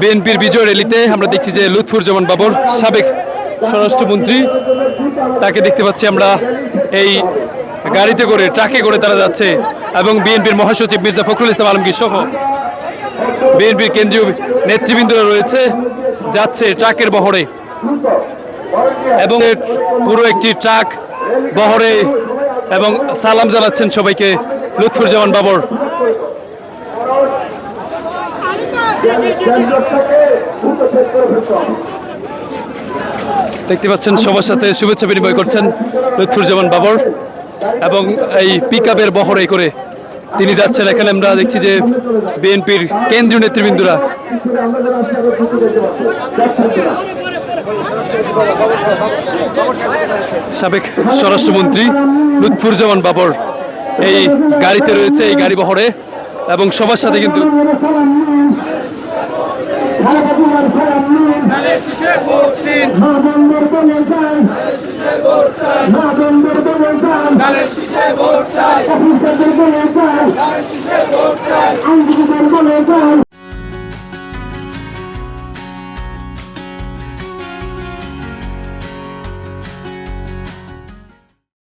বিএনপির বিজয় র্যালিতে আমরা দেখছি যে লুৎফুর জামান বাবর, সাবেক স্বরাষ্ট্রমন্ত্রী, তাকে দেখতে পাচ্ছি আমরা এই গাড়িতে করে, ট্রাকে করে তারা যাচ্ছে এবং বিএনপির মহাসচিব মির্জা ফখরুল ইসলাম আলমগীর সহ বিএনপির কেন্দ্রীয় নেতৃবৃন্দরা রয়েছে, যাচ্ছে ট্রাকের বহরে এবং পুরো একটি ট্রাক বহরে এবং সালাম জানাচ্ছেন সবাইকে লুৎফুর জামান বাবর। দেখতে পাচ্ছেন, সবার সাথে শুভেচ্ছা বিনিময় করছেন লুৎফুজ্জামান বাবর এবং এই পিক আপের বহরে করে তিনি যাচ্ছেন। এখানে আমরা দেখছি যে বিএনপির কেন্দ্রীয় নেতৃবৃন্দরা। সাবেক স্বরাষ্ট্রমন্ত্রী লুৎফুজ্জামান বাবর এই গাড়িতে রয়েছে, এই গাড়ি বহরে এবং সবার সাথে কিন্তু আইনজীবীদের বলে যায়